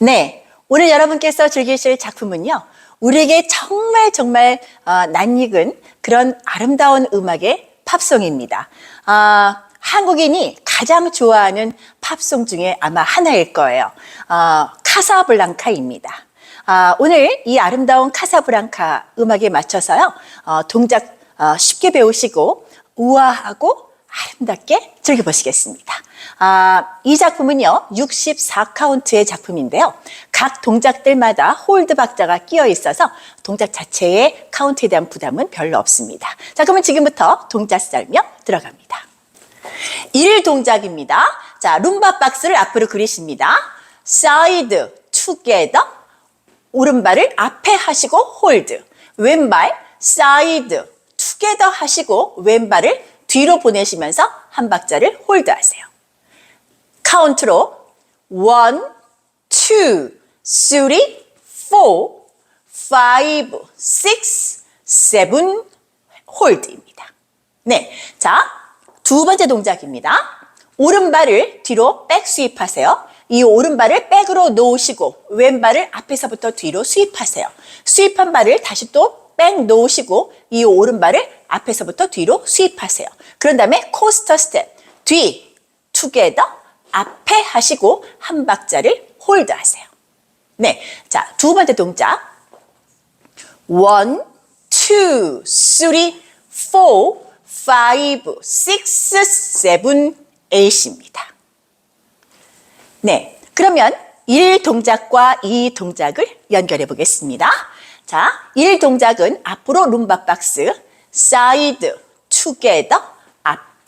네, 오늘 여러분께서 즐기실 작품은요, 우리에게 정말 정말 어, 낯익은 그런 아름다운 음악의 팝송입니다. 아, 한국인이 가장 좋아하는 팝송 중에 아마 하나일 거예요. 어, 카사블랑카입니다. 아, 오늘 이 아름다운 카사블랑카 음악에 맞춰서요, 어, 동작 어, 쉽게 배우시고 우아하고 아름답게 즐겨보시겠습니다. 아, 이 작품은요, 64카운트의 작품인데요. 각 동작들마다 홀드 박자가 끼어 있어서 동작 자체의 카운트에 대한 부담은 별로 없습니다. 자, 그러면 지금부터 동작 설명 들어갑니다. 1 동작입니다. 자, 룸바 박스를 앞으로 그리십니다. 사이드, 투게더, 오른발을 앞에 하시고 홀드. 왼발, 사이드, 투게더 하시고 왼발을 뒤로 보내시면서 한 박자를 홀드 하세요. 카운트로 1, 2, 3, 4, 5, 6, 7 홀드입니다. 네. 자, 두 번째 동작입니다. 오른발을 뒤로 백 스윕하세요. 이 오른발을 백으로 놓으시고 왼발을 앞에서부터 뒤로 스윕하세요. 스윕한 발을 다시 또 백 놓으시고 이 오른발을 앞에서부터 뒤로 스윕하세요. 그런 다음에 코스터 스텝 뒤 투게더 앞에 하시고 한 박자를 홀드 하세요. 네. 자, 두 번째 동작. 원, 투, 쓰리, 포, 파이브, 식스, 세븐, 에잇입니다. 네. 그러면 1 동작과 2 동작을 연결해 보겠습니다. 자, 1 동작은 앞으로 룸바 박스, 사이드, 투게더,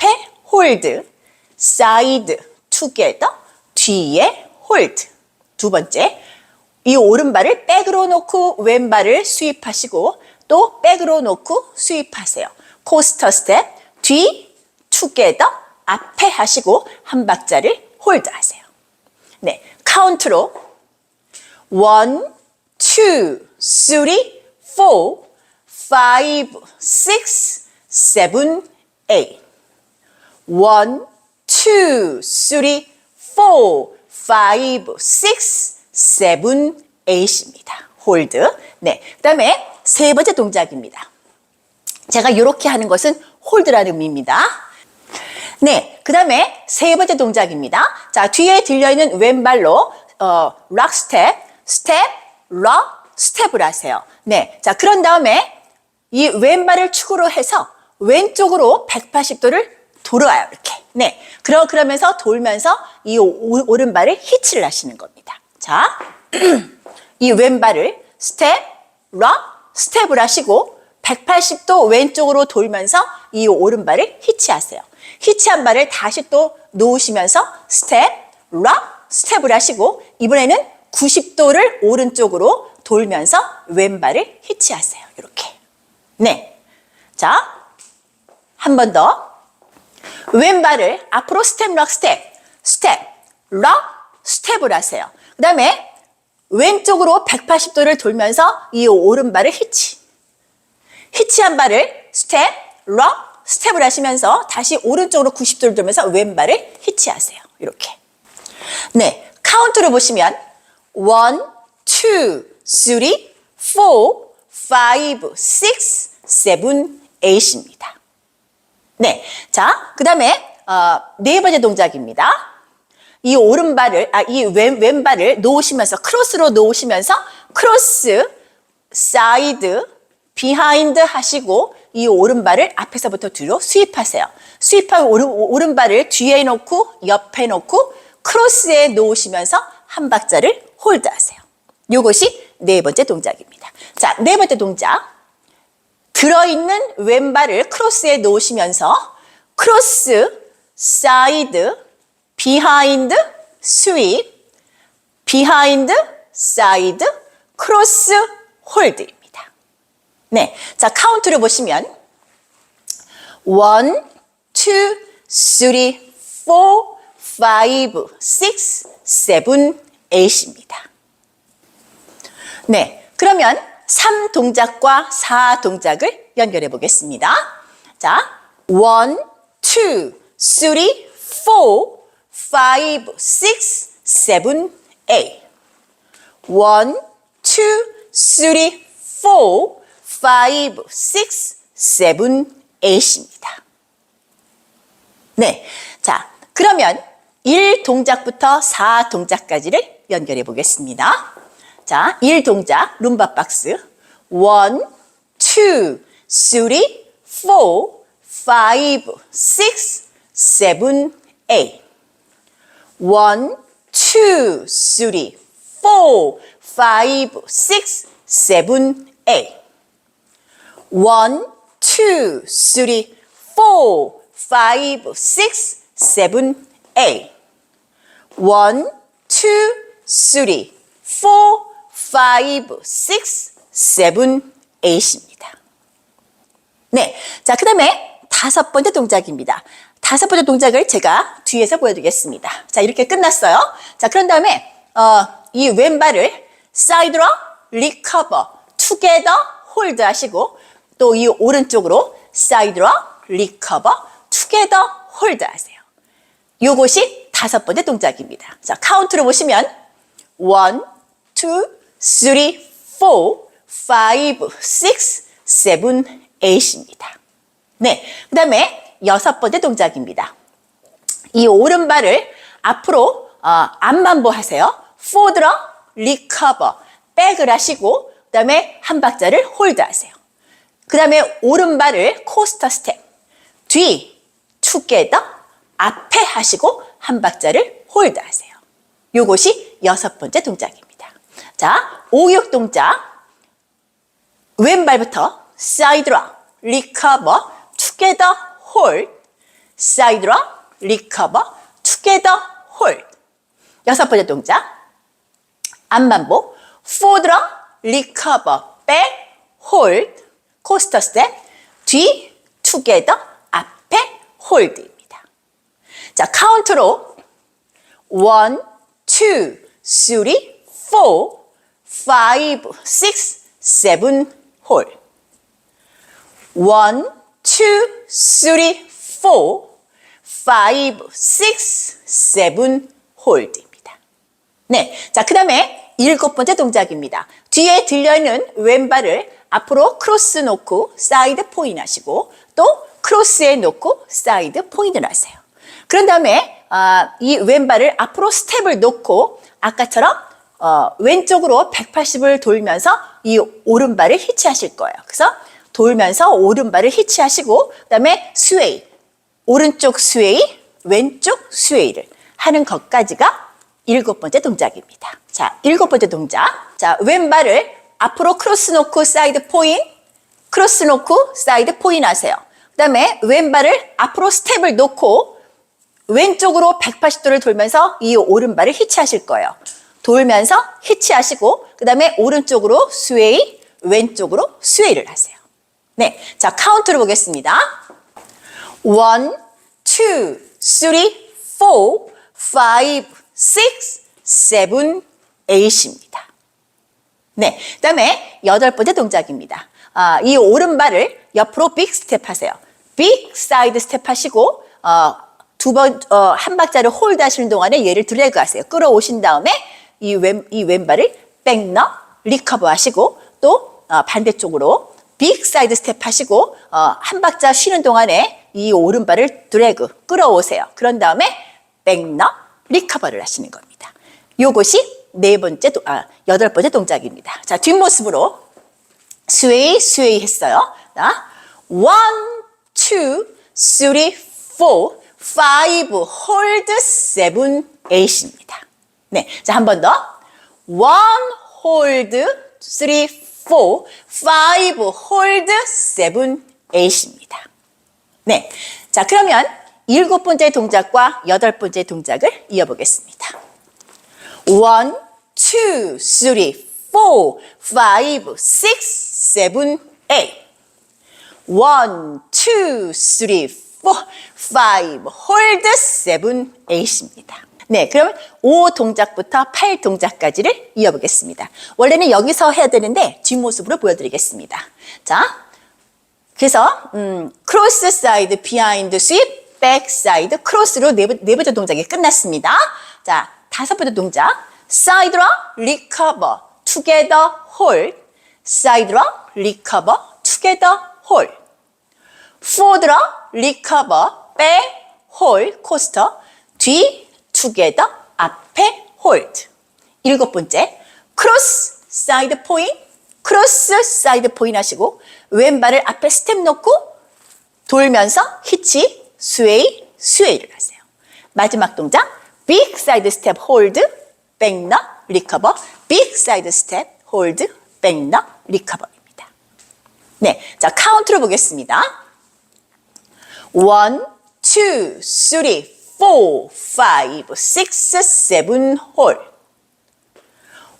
앞에 홀드, 사이드, 투게더, 뒤에 홀드. 두 번째, 이 오른발을 백으로 놓고 왼발을 수입하시고 또 백으로 놓고 수입하세요. 코스터 스텝, 뒤, 투게더, 앞에 하시고 한 박자를 홀드 하세요. 네, 카운트로 1, 2, 3, 4, 5, 6, 7, 8. 1, 2, 3, 4, 5, 6, 7, 8입니다. 홀드. 네. 그 다음에 세 번째 동작입니다. 제가 이렇게 하는 것은 홀드라는 의미입니다. 네. 그 다음에 세 번째 동작입니다. 자, 뒤에 들려있는 왼발로, 어, 락 스텝, 스텝, 락, 스텝을 하세요. 네. 자, 그런 다음에 이 왼발을 축으로 해서 왼쪽으로 180도를 돌아요. 이렇게. 네. 그러, 그러면서 돌면서 이 오, 오른발을 히치를 하시는 겁니다. 자, 이 왼발을 스텝, 락, 스텝을 하시고 180도 왼쪽으로 돌면서 이 오른발을 히치하세요. 히치한 발을 다시 또 놓으시면서 스텝, 락, 스텝을 하시고 이번에는 90도를 오른쪽으로 돌면서 왼발을 히치하세요. 이렇게. 네. 자, 한 번 더. 왼발을 앞으로 스텝, 락, 스텝, 스텝, 락, 스텝을 하세요. 그 다음에 왼쪽으로 180도를 돌면서 이 오른발을 히치. 히치한 발을 스텝, 락, 스텝을 하시면서 다시 오른쪽으로 90도를 돌면서 왼발을 히치하세요. 이렇게. 네. 카운트를 보시면 1, 2, 3, 4, 5, 6, 7, 8입니다. 네. 자, 그 다음에, 어, 네 번째 동작입니다. 이 오른발을, 아, 이 왼, 왼발을 놓으시면서, 크로스로 놓으시면서, 크로스, 사이드, 비하인드 하시고, 이 오른발을 앞에서부터 뒤로 스윕하세요. 스윕한 오른, 오른발을 뒤에 놓고, 옆에 놓고, 크로스에 놓으시면서 한 박자를 홀드 하세요. 요것이 네 번째 동작입니다. 자, 네 번째 동작. 들어있는 왼발을 크로스에 놓으시면서 크로스, 사이드, 비하인드, 스윗, 비하인드, 사이드, 크로스, 홀드입니다. 네. 자, 카운트를 보시면 1, 2, 3, 4, 5, 6, 7, 8입니다. 네. 그러면 3 동작과 4 동작을 연결해 보겠습니다. 자, 1, 2, 3, 4, 5, 6, 7, 8. 1, one, two, three, four, five, six, seven, eight입니다. 네. 자, 그러면 1 동작부터 4 동작까지를 연결해 보겠습니다. 자, 1 동작, 룸바 박스. 1, 2, 3, 4, 5, 6, 7, 8. 1, 2, 3, 4, 5, 6, 7, 8. 1, 2, 3, 4, 5, 6, 7, 8. 1, 2, 3, 4, 5, 6, 7, 8입니다. 네. 자, 그 다음에 다섯 번째 동작입니다. 다섯 번째 동작을 제가 뒤에서 보여드리겠습니다. 자, 이렇게 끝났어요. 자, 그런 다음에, 어, 이 왼발을 사이드로 리커버, 투게더 홀드 하시고, 또 이 오른쪽으로 사이드로 리커버, 투게더 홀드 하세요. 요것이 다섯 번째 동작입니다. 자, 카운트로 보시면, 1, 2, 3, 4, 5, 6, 7, 8입니다. 네. 그 다음에 여섯 번째 동작입니다. 이 오른발을 앞으로 어, 앞만보 하세요. 포드러, 리커버, 백을 하시고 그 다음에 한 박자를 홀드 하세요. 그 다음에 오른발을 코스터 스텝, 뒤, 투게더, 앞에 하시고 한 박자를 홀드 하세요. 요것이 여섯 번째 동작입니다. 자, 오육 동작. 왼발부터 사이드로 리커버 투게더 홀 사이드로 리커버 투게더 홀 여섯 번째 동작 앞만보 포드로 리커버 백 홀 코스터 스텝 뒤 투게더 앞에 홀드입니다. 자 카운트로. 1, 2, 3, 4, 5, 6, 7, 홀. 1, 2, 3, 4, 5, 6, 7, 홀드입니다. 네. 자, 그 다음에 일곱 번째 동작입니다. 뒤에 들려있는 왼발을 앞으로 크로스 놓고 사이드 포인 하시고 또 크로스에 놓고 사이드 포인을 하세요. 그런 다음에 아, 이 왼발을 앞으로 스텝을 놓고 아까처럼 어, 왼쪽으로 180을 돌면서 이 오른발을 히치하실 거예요. 그래서 돌면서 오른발을 히치하시고 그다음에 스웨이 오른쪽 스웨이 왼쪽 스웨이를 하는 것까지가 일곱 번째 동작입니다. 자, 일곱 번째 동작. 자, 왼발을 앞으로 크로스 놓고 사이드 포인, 크로스 놓고 사이드 포인 하세요. 그 다음에 왼발을 앞으로 스텝을 놓고 왼쪽으로 180도를 돌면서 이 오른발을 히치하실 거예요. 돌면서 히치하시고 그 다음에 오른쪽으로 스웨이, 왼쪽으로 스웨이를 하세요. 네, 자 카운트를 보겠습니다. 1, 2, 3, 4, 5, 6, 7, 8입니다. 네, 그 다음에 여덟 번째 동작입니다. 아, 이 오른발을 옆으로 빅 스텝 하세요. 빅 사이드 스텝 하시고 어, 두 번, 어, 한 박자를 홀드 하시는 동안에 얘를 드래그 하세요. 끌어오신 다음에 이, 왼, 이 왼발을 백너, 리커버 하시고 또 어, 반대쪽으로 빅 사이드 스텝 하시고 어, 한 박자 쉬는 동안에 이 오른발을 드래그, 끌어오세요. 그런 다음에 백너, 리커버를 하시는 겁니다. 요것이 네 번째, 동- 아, 여덟 번째 동작입니다. 자, 뒷모습으로 스웨이, 스웨이 했어요. 자, one, two, three, four, five, hold, seven, eight입니다. 네, 자, 한 번 더. one, hold, three, four, five, hold, seven, eight입니다. 네, 자, 그러면 일곱 번째 동작과 여덟 번째 동작을 이어보겠습니다. One, two, three, four, five, six, seven, eight. One, two, three, four, five, hold, seven, eight입니다. 네, 그럼 5 동작부터 8 동작까지를 이어보겠습니다. 원래는 여기서 해야 되는데 뒷모습으로 보여드리겠습니다. 자, 그래서 음, 크로스 사이드 비하인드 스윕 백 사이드 크로스로 네, 번- 네 번째 동작이 끝났습니다. 자 다섯 번째 동작 side라, recover, together, hold. side라, recover, together, hold. forward라, recover, back, hold, coaster. 뒤, together, 앞에, hold. 일곱 번째, cross, side point, cross, side point 하시고 왼발을 앞에 스텝 놓고 돌면서 히치, 스웨이, 스웨이를 하세요. 마지막 동작, big side step, hold, back knock, recover, big side step, hold, back knock, recover입니다. 네, 자 카운트로 보겠습니다. one, two, three, four, five, six, seven, hold.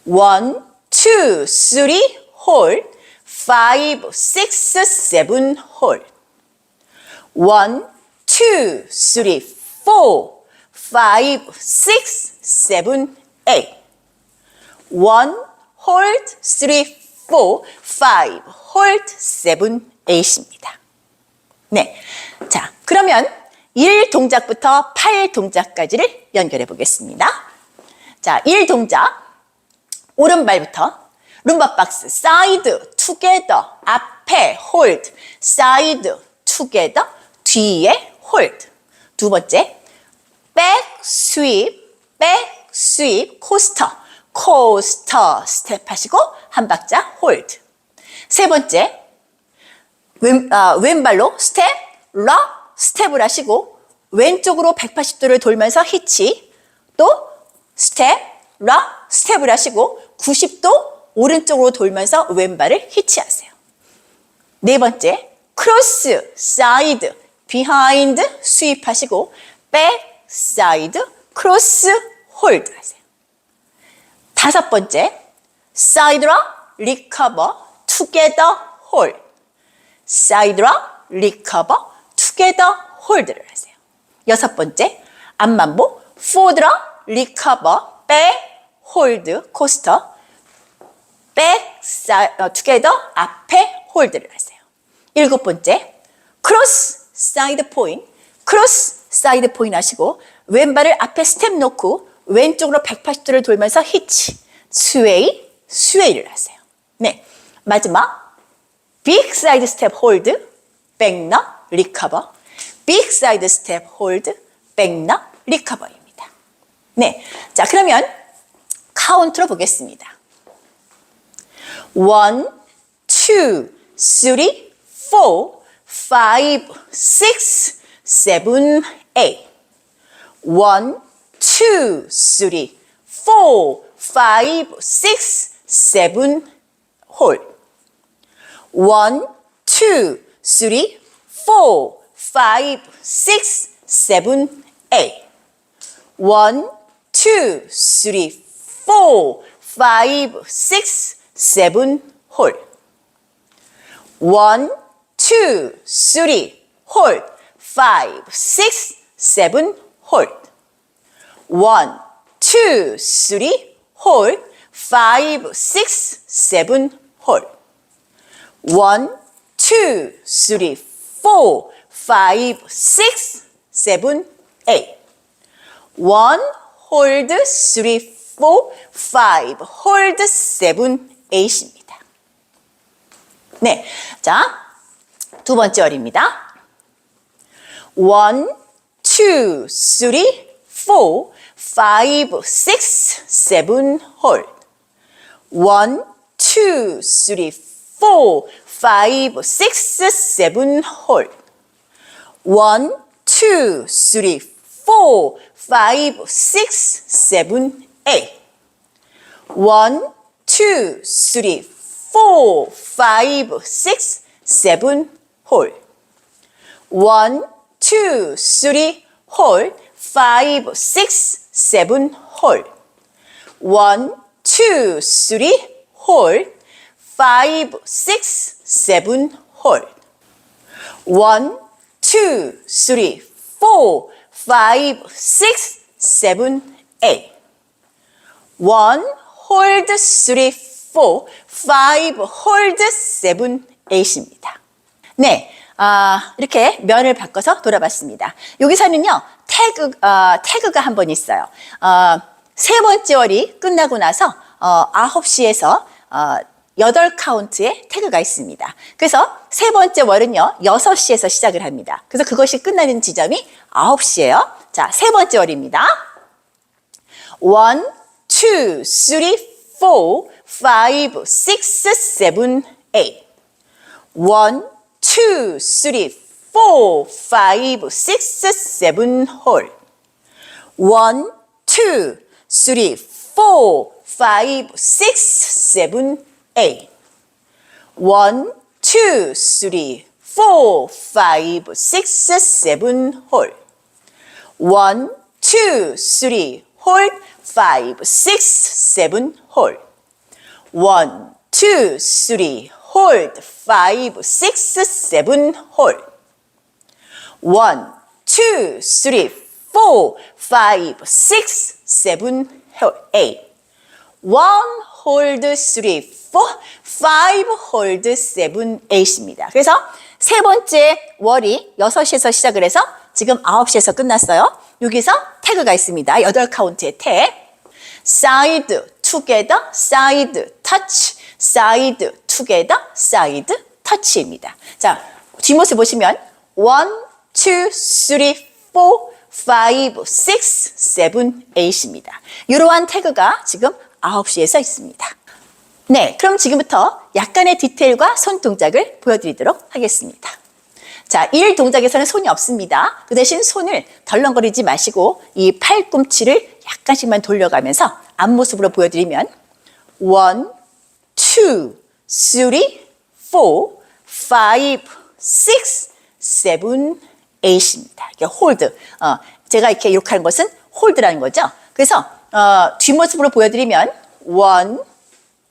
one, two, three, hold. five, six, seven, hold. one, two, three, four, five, six, seven, eight. one, hold, three, four, five, hold, seven, eight입니다. 네. 자, 그러면 1 동작부터 8 동작까지를 연결해 보겠습니다. 자, 1 동작. 오른발부터 룸바 박스 사이드 투게더 앞에 홀드 사이드 투게더 뒤에 홀드 두 번째 백 스윕 백 스윕 코스터 코스터 스텝 하시고 한 박자 홀드 세 번째 왼, 아, 왼발로 스텝, 락, 스텝을 하시고 왼쪽으로 180도를 돌면서 히치 또 스텝, 락, 스텝을 하시고 90도 오른쪽으로 돌면서 왼발을 히치하세요. 네 번째, 크로스, 사이드, 비하인드 스윕하시고 백, 사이드, 크로스, 홀드 하세요. 다섯 번째, 사이드라, 리커버, 투게더, 홀드. 사이드라, 리커버, 투게더, 홀드를 하세요. 여섯 번째, 포드라, 리커버, 백, 홀드, 코스터, 백, 사, 어, 투게더, 앞에 홀드를 하세요. 일곱 번째, 크로스, 사이드 포인, 크로스, 사이드 포인 하시고 왼발을 앞에 스텝 놓고 왼쪽으로 180도를 돌면서 히치, 스웨이, 스웨이를 하세요. 네, 마지막 빅 사이드 스텝 홀드, 백너, 리커버, 빅 사이드 스텝 홀드, 백너, 리커버입니다. 네, 자 그러면 카운트로 보겠습니다. one, two, three, four, five, six, seven, eight. one, two, three, four, five, six, seven, hold. one, two, three, four, five, six, seven, eight. one, two, three, four, five, six, seven, hold. one, two, three, hold. five, six, seven, hold. one, two, three, hold. five, six, seven, hold. one, two, three, four, five, six, seven, eight. one, hold, three, four, five, hold, seven, eight입니다. 네, 자, 두 번째 어립니다. one, two, three, four, five, six, seven, hold. one, two, three, four, five, six, seven, hold. one, two, three, four, five, six, seven, eight. one, two, three, four, five, six, seven, hold. one, two, three, hold. five, six, seven, hold. one, two, three, hold. Five, six, seven, hold. one, two, three, four, five, six, seven, eight. one, hold, three, four, five, hold, seven, eight입니다. 네, 아, 이렇게 면을 바꿔서 돌아봤습니다. 여기서는요, 태그, 어, 태그가 한 번 있어요. 어, 세 번째 월이 끝나고 나서 어, 9시에서 어, 8카운트의 태그가 있습니다. 그래서 세 번째 월은요, 6시에서 시작을 합니다. 그래서 그것이 끝나는 지점이 9시예요. 자, 세 번째 월입니다. 1, 2, 3, 4, 5, 6, 7, 8. 1, 2, 3, 4, 5, 6, 7 홀. 1, 2, 3, 4, 5, 6, 7, 8. 1, 2, 3, 4, 5, 6, 7 홀. 1, 2, 3, 홀, 5, 6, 7 홀. 1, 2, 3, hold, 5, 6, 7 hold. 1, 2, 3, 4, 5, 6, 7, 8. 1, hold, 3, 4, 5, hold, 7, 8입니다. 그래서 세 번째 월이 6시에서 시작을 해서 지금 9시에서 끝났어요. 여기서 태그가 있습니다. 8 카운트의 태그. side, together, side, touch, side, together, side, touch입니다. 자, 뒷모습 보시면 1, 2, 3, 4, 5, 6, 7, 8입니다. 이러한 태그가 지금 9시에서 있습니다. 네, 그럼 지금부터 약간의 디테일과 손 동작을 보여드리도록 하겠습니다. 자, 1 동작에서는 손이 없습니다. 그 대신 손을 덜렁거리지 마시고 이 팔꿈치를 약간씩만 돌려가면서 앞모습으로 보여드리면 1, 2, 3, 4, 5, 6, 7, 8입니다. 이게 홀드. 어, 제가 이렇게 이렇게 하는 것은 홀드라는 거죠. 그래서 어, 뒷모습으로 보여드리면 1,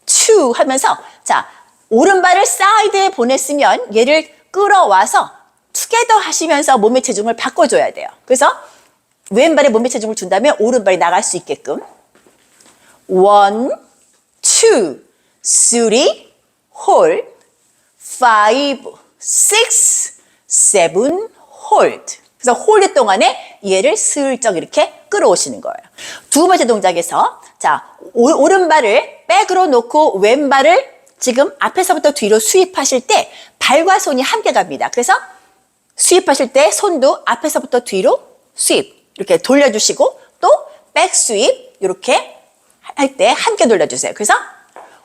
2 하면서 자 오른발을 사이드에 보냈으면 얘를 끌어와서 투게더 하시면서 몸의 체중을 바꿔줘야 돼요. 그래서 왼발에 몸의 체중을 준다면 오른발이 나갈 수 있게끔 one, two, three, hold, five, six, seven, hold. 그래서 홀드 동안에 얘를 슬쩍 이렇게 끌어오시는 거예요. 두 번째 동작에서 자 오, 오른발을 백으로 놓고 왼발을 지금 앞에서부터 뒤로 수입하실 때 발과 손이 함께 갑니다. 그래서 수입하실 때 손도 앞에서부터 뒤로 수입 이렇게 돌려주시고 또 백 수입 이렇게 할 때 함께 돌려주세요. 그래서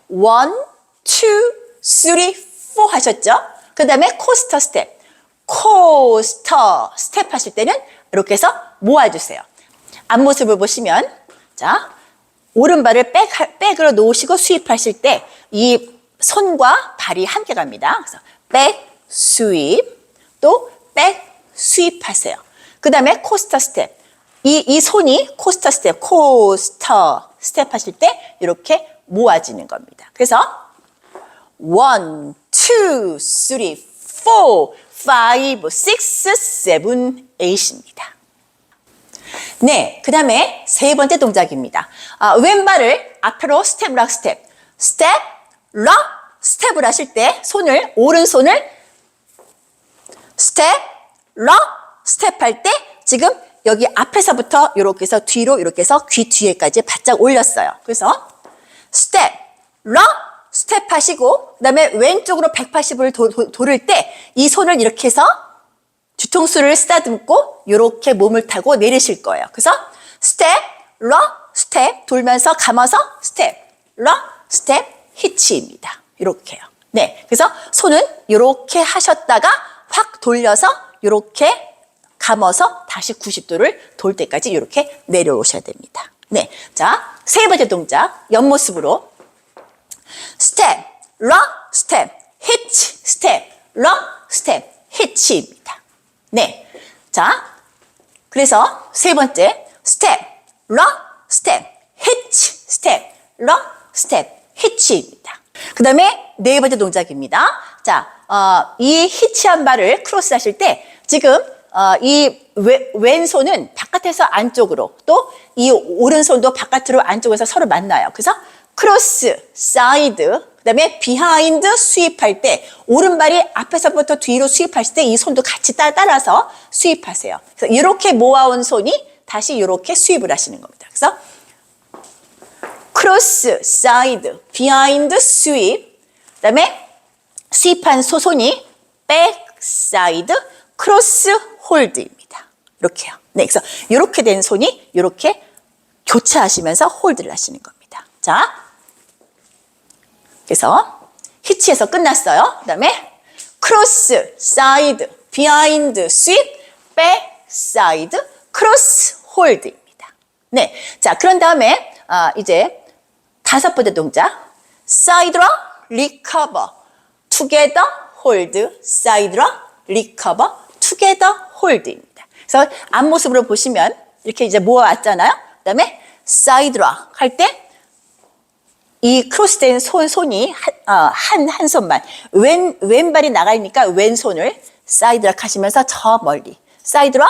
one, two, three, four 하셨죠? 그 다음에 코스터 스텝, 코스터 스텝 하실 때는 이렇게 해서 모아주세요. 앞모습을 보시면 자 오른발을 백, 백으로 놓으시고 수입하실 때 이 손과 발이 함께 갑니다. 그래서 백 수입 또 백 수입하세요. 그 다음에 코스터 스텝. 이, 이 손이 코스터 스텝, 코스터 스텝 하실 때 이렇게 모아지는 겁니다. 그래서 one, two, three, four, five, six, seven, eight입니다. 네, 그 다음에 세 번째 동작입니다. 아, 왼발을 앞으로 스텝, 락, 스텝, 스텝, 락, 스텝을 하실 때 손을, 오른손을 스텝, 락, 스텝 할 때 지금 여기 앞에서부터 이렇게 해서 뒤로 이렇게 해서 귀 뒤에까지 바짝 올렸어요. 그래서 스텝, 락, 스텝 하시고 그 다음에 왼쪽으로 180을 도, 도, 돌을 때 이 손을 이렇게 해서 뒤통수를 쓰다듬고 이렇게 몸을 타고 내리실 거예요. 그래서 스텝, 락, 스텝 돌면서 감아서 스텝, 락, 스텝, 히치입니다. 이렇게요. 네, 그래서 손은 이렇게 하셨다가 확 돌려서 이렇게 감아서 다시 90도를 돌 때까지 이렇게 내려오셔야 됩니다. 네. 자, 세 번째 동작, 옆모습으로. 스텝, 락, 스텝, 히치, 스텝, 락, 스텝, 히치입니다. 네. 자, 그래서 세 번째, 스텝, 락, 스텝, 히치, 스텝, 락, 스텝, 히치입니다. 그 다음에 네 번째 동작입니다. 자, 어, 이 히치한 발을 크로스 하실 때 지금 어, 이 왼, 왼손은 바깥에서 안쪽으로 또 이 오른손도 바깥으로 안쪽에서 서로 만나요. 그래서 크로스, 사이드, 그다음에 비하인드 수입할 때 오른발이 앞에서부터 뒤로 수입할 때이 손도 같이 따, 따라서 수입하세요. 그래서 이렇게 모아온 손이 다시 이렇게 수입을 하시는 겁니다. 그래서 크로스, 사이드, 비하인드 수입, 그다음에 수입한 소손이 백, 사이드, 크로스, 홀드입니다. 이렇게요. 네, 그래서 이렇게 된 손이 이렇게 교차하시면서 홀드를 하시는 겁니다. 자, 그래서 히치에서 끝났어요. 그 다음에 크로스, 사이드, 비하인드, 스윗, 백, 사이드, 크로스, 홀드입니다. 네, 자 그런 다음에 아, 이제 다섯 번째 동작 사이드라, 리커버, 투게더, 홀드, 사이드라, 리커버, 투게더, 홀드입니다. 그래서 앞모습으로 보시면 이렇게 이제 모아왔잖아요. 그 다음에 사이드라 할 때 이 크로스된 손, 손이 어, 한, 한 손만, 왼, 왼발이 나가니까 왼손을 사이드락 하시면서 저 멀리, 사이드락,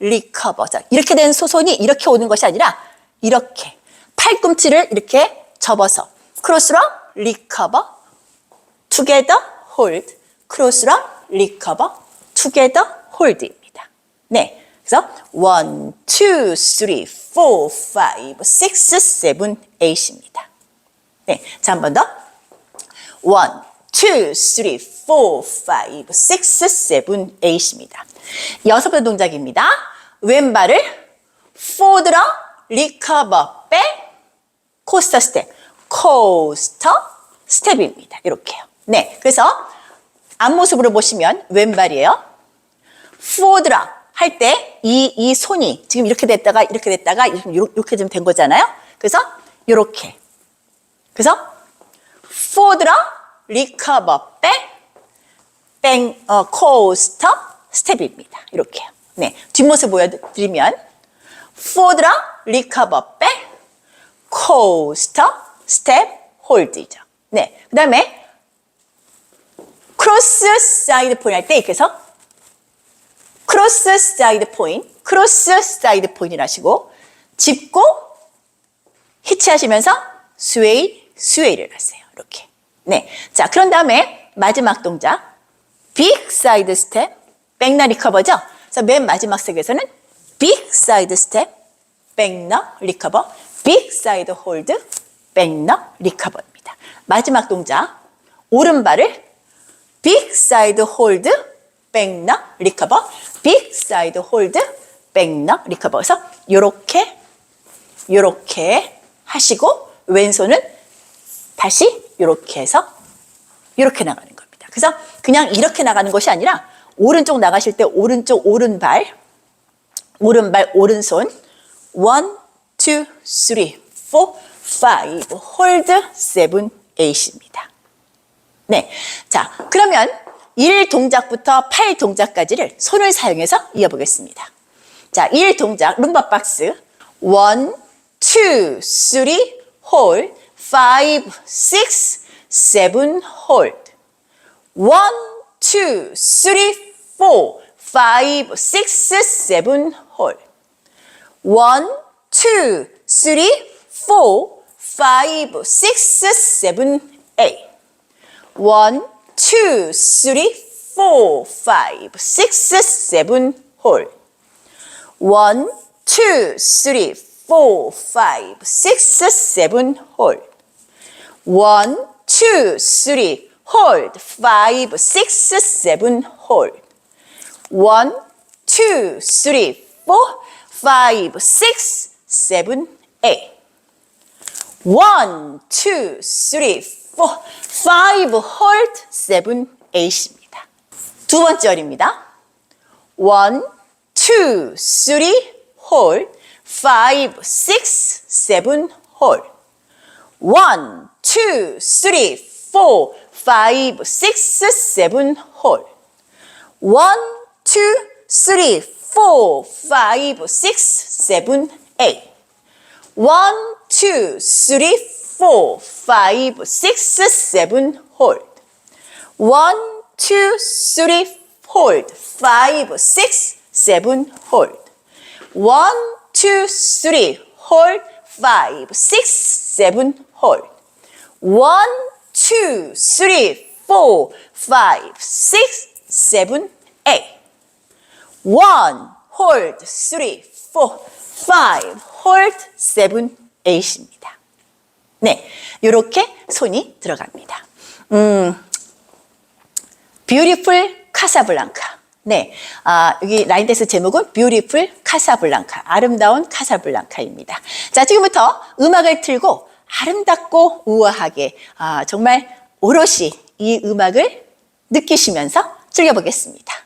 리커버. 자, 이렇게 된 소손이 이렇게 오는 것이 아니라, 이렇게. 팔꿈치를 이렇게 접어서, 크로스락, 리커버, 투게더, 홀드, 크로스락, 리커버, 투게더, 홀드입니다. 네. 그래서, 원, 투, 쓰리, 포, 파이브, 식스, 세븐, 에잇입니다. 네, 자, 한 번 더. One, two, three, four, five, six, seven, eight입니다. 여섯 번 동작입니다. 왼발을 포드라 리커버 백 코스터 스텝 코스터 스텝입니다. 이렇게요. 네, 그래서 앞모습으로 보시면 왼발이에요. 포드라 할 때 이 이 손이 지금 이렇게 됐다가 이렇게 됐다가 이렇게 좀 된 거잖아요. 그래서 이렇게 그래서 포드라 리커버 백뱅 어, 코스터 스텝입니다. 이렇게요. 네, 뒷모습 보여드리면 포드라 리커버 백 코스터 스텝 홀드죠. 네, 그 다음에 크로스 사이드 포인 할때 이렇게 해서 크로스 사이드 포인, 크로스 사이드 포인을 하시고 짚고 히치 하시면서 스웨이 스웨이를 하세요. 이렇게. 네. 자, 그런 다음에 마지막 동작. 빅 사이드 스텝. 백너 리커버죠? 그래서 맨 마지막 색에서는 빅 사이드 스텝, 백너 리커버, 빅 사이드 홀드, 백너 리커버입니다. 마지막 동작. 오른발을 빅 사이드 홀드, 백너 리커버, 빅 사이드 홀드, 백너 리커버. 그래서 요렇게 요렇게 하시고 왼손은 다시 이렇게 해서 이렇게 나가는 겁니다. 그래서 그냥 이렇게 나가는 것이 아니라 오른쪽 나가실 때 오른쪽 오른발 오른발 오른손 1, 2, 3, 4, 5 홀드 7, 8입니다. 네, 자 그러면 1 동작부터 8 동작까지를 손을 사용해서 이어보겠습니다. 자, 1 동작 룸바 박스 1, 2, 3, 홀 five, six, seven, hold. One, two, three, four, five, six, seven, hold. One, two, three, four, five, six, seven, eight. One, two, three, four, five, six, seven, hold. One, two, three, four, five, six, seven, hold. One, two, three, hold. Five, six, seven, hold. One, two, three, four, five, six, seven, eight. One, two, three, four, five, hold, seven, eight입니다. 두 번째 열입니다. One, two, three, hold, five, six, seven, hold. One, two, three, four, five, six, seven hold. One, two, three, four, five, six, seven, eight. One, two, three, four, five, six, seven hold. One, two, three, hold. Five, six, seven hold. One, two, three, hold. Five, six, seven hold. One, two, three, four, five, six, seven, eight. One, hold, three, four, five, hold, seven, eight입니다. 네, 이렇게 손이 들어갑니다. 음, beautiful 카사블랑카. 네, 아, 여기 라인 댄스 제목은 beautiful 카사블랑카, 아름다운 카사블랑카입니다. 자, 지금부터 음악을 틀고 아름답고 우아하게 아, 정말 오롯이 이 음악을 느끼시면서 즐겨보겠습니다.